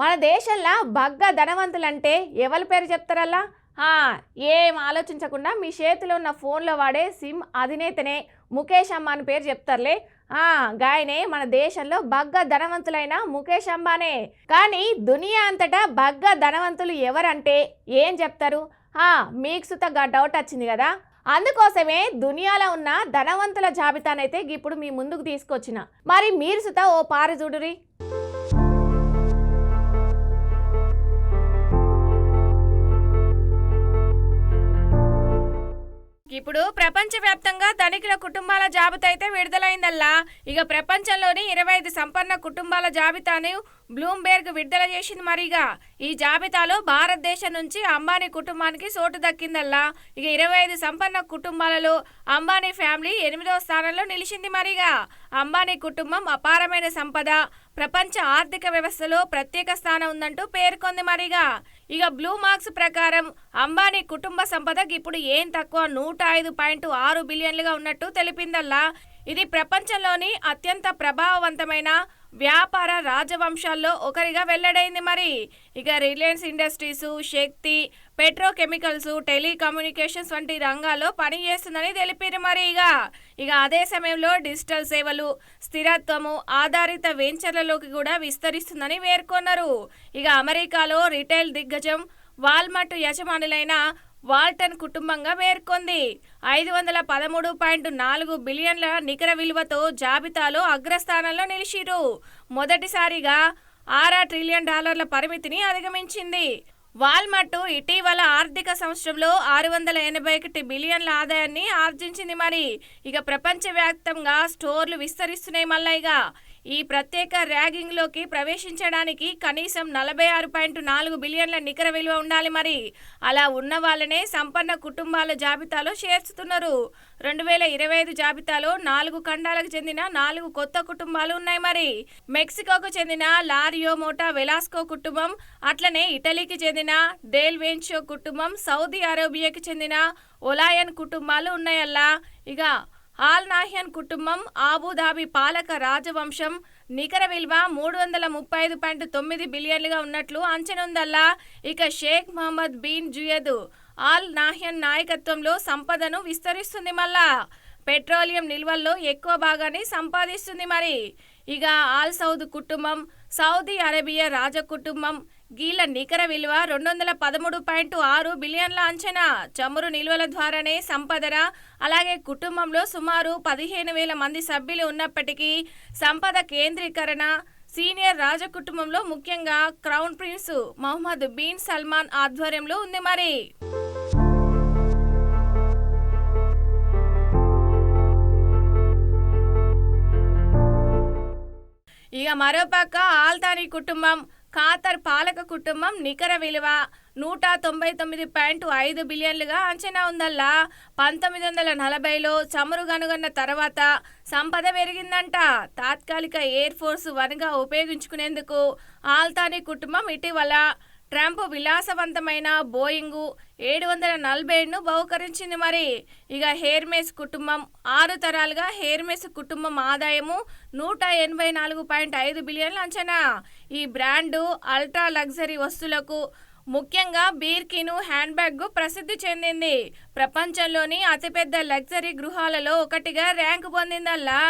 మన దేశంలో బగ్గ ధనవంతులంటే ఎవరి పేరు చెప్తారల్లా? ఏం ఆలోచించకుండా మీ చేతిలో ఉన్న ఫోన్లో వాడే సిమ్ అధినేతనే ముఖేష్ అంబానీ పేరు చెప్తారులే. గాయనే మన దేశంలో బగ్గ ధనవంతులైన ముఖేష్ అంబానే. కానీ దునియా అంతటా బగ్గ ధనవంతులు ఎవరంటే ఏం చెప్తారు? మీకు సుతగా డౌట్ వచ్చింది కదా. అందుకోసమే దునియాలో ఉన్న ధనవంతుల జాబితానైతే ఇప్పుడు మీ ముందుకు తీసుకొచ్చిన. మరి మీరు సుత ఓ పారు చూడురి ఇప్పుడు ప్రపంచవ్యాప్తంగా ధనికుల కుటుంబాల జాబితా అయితే విడుదలైందల్లా. ఇక ప్రపంచంలోని ఇరవై ఐదు సంపన్న కుటుంబాల జాబితాను బ్లూంబెర్గ్ విడుదల చేసింది మరిగా. ఈ జాబితాలో భారతదేశం నుంచి అంబానీ కుటుంబానికి చోటు దక్కిందల్లా. ఇక ఇరవై ఐదు సంపన్న కుటుంబాలలో అంబానీ ఫ్యామిలీ ఎనిమిదవ స్థానంలో నిలిచింది మరిగా. అంబానీ కుటుంబం అపారమైన సంపద ప్రపంచ ఆర్థిక వ్యవస్థలో ప్రత్యేక స్థానం ఉందంటూ పేర్కొంది మరిగా. ఇక బ్లూ మార్క్స్ ప్రకారం అంబానీ కుటుంబ సంపదకి ఇప్పుడు ఏం తక్కువ నూట ఐదు పాయింట్ ఆరు బిలియన్లుగా ఉన్నట్టు తెలిపిందల్లా ఇది ప్రపంచంలోని అత్యంత ప్రభావవంతమైన వ్యాపార రాజవంశాల్లో ఒకరిగా వెల్లడైంది మరి. ఇక రిలయన్స్ ఇండస్ట్రీస్ శక్తి పెట్రోకెమికల్స్ టెలికమ్యూనికేషన్స్ వంటి రంగాల్లో పనిచేస్తుందని తెలిపారు మరి ఇక. ఇక అదే సమయంలో డిజిటల్ సేవలు స్థిరత్వము ఆధారిత వెంచర్లలోకి కూడా విస్తరిస్తుందని పేర్కొన్నారు ఇక అమెరికాలో రిటైల్ దిగ్గజం వాల్మార్ట్ యజమానులైన వాల్టన్ కుటుంబంగా పేర్కొంది. ఐదు వందల పదమూడు పాయింట్ నాలుగు బిలియన్ల నికర విలువతో జాబితాలో అగ్రస్థానంలో నిలిచిరు. మొదటిసారిగా ఆరా ట్రిలియన్ డాలర్ల పరిమితిని అధిగమించింది. వాల్మార్ట్ ఇటీవల ఆర్థిక సంవత్సరంలో ఆరు వందల ఎనభై ఒకటి బిలియన్ల ఆదాయాన్ని ఆర్జించింది మరి. ఇక ప్రపంచవ్యాప్తంగా స్టోర్లు విస్తరిస్తున్నాయి మల్లైగా ఈ ప్రత్యేక ర్యాగింగ్లోకి ప్రవేశించడానికి కనీసం నలభై ఆరు పాయింట్ నాలుగు బిలియన్ల నికర విలువ ఉండాలి మరి. అలా ఉన్న వాళ్ళనే సంపన్న కుటుంబాల జాబితాలో చేర్చుతున్నారు. రెండు వేల ఇరవై ఐదు జాబితాలో నాలుగు ఖండాలకు చెందిన నాలుగు కొత్త కుటుంబాలు ఉన్నాయి మరి. మెక్సికోకు చెందిన లారియో మోటా వెలాస్కో కుటుంబం అట్లనే ఇటలీకి చెందిన డేల్ వెన్షో కుటుంబం సౌదీ అరేబియాకి చెందిన ఒలాయన్ కుటుంబాలు ఉన్నాయల్లా. ఇక ఆల్ నాహ్యన్ కుటుంబం ఆబుధాబి పాలక రాజవంశం నికర విలువ మూడు వందల ముప్పై ఐదు పాయింట్ తొమ్మిది బిలియన్లుగా ఉన్నట్లు అంచనుందల్లా ఇక Sheikh Mohammed bin Zayed. Al Nahyan నాయకత్వంలో సంపదను విస్తరిస్తుంది మళ్ళా. పెట్రోలియం నిల్వల్లో ఎక్కువ భాగాన్ని సంపాదిస్తుంది మరి. ఇక ఆల్ సౌద్ కుటుంబం సౌదీ అరేబియా రాజ కుటుంబం గీల నికర విలువ రెండు వందల పదమూడు పాయింట్ ఆరు బిలియన్ల అంచనా. చమురు నిల్వల ద్వారానే సంపదన అలాగే కుటుంబంలో సుమారు పదిహేను వేల మంది సభ్యులు ఉన్నప్పటికీ సంపద కేంద్రీకరణ సీనియర్ రాజ కుటుంబంలో ముఖ్యంగా crown prince Mohammed bin Salman ఆధ్వర్యంలో ఉంది మరి. ఇక మరోపక్క ఆల్తానీ కుటుంబం ఖాతర్ పాలక కుటుంబం నికర విలువ నూట తొంభై తొమ్మిది పాయింట్ ఐదు బిలియన్లుగా అంచనా ఉందల్లా. పంతొమ్మిది వందల నలభైలో చమురు కనుగొన్న తర్వాత సంపద పెరిగిందంట. తాత్కాలిక ఎయిర్ ఫోర్స్ వన్గా ఉపయోగించుకునేందుకు ఆల్తానీ కుటుంబం ఇటీవల ట్రంప్ విలాసవంతమైన బోయింగు ఏడు వందల నలభై ఏడును బహుకరించింది మరి. ఇక హెయిర్మేస్ కుటుంబం ఆరు తరాలుగా హెయిర్మేస్ కుటుంబం ఆదాయము నూట ఎనభై నాలుగు పాయింట్ ఐదు బిలియన్ల అంచనా. ఈ బ్రాండు అల్ట్రా లగ్జరీ వస్తువులకు ముఖ్యంగా బీర్కిను హ్యాండ్ బ్యాగ్ ప్రసిద్ధి చెందింది. ప్రపంచంలోని అతిపెద్ద లగ్జరీ గృహాలలో ఒకటిగా ర్యాంకు పొందిందల్లా?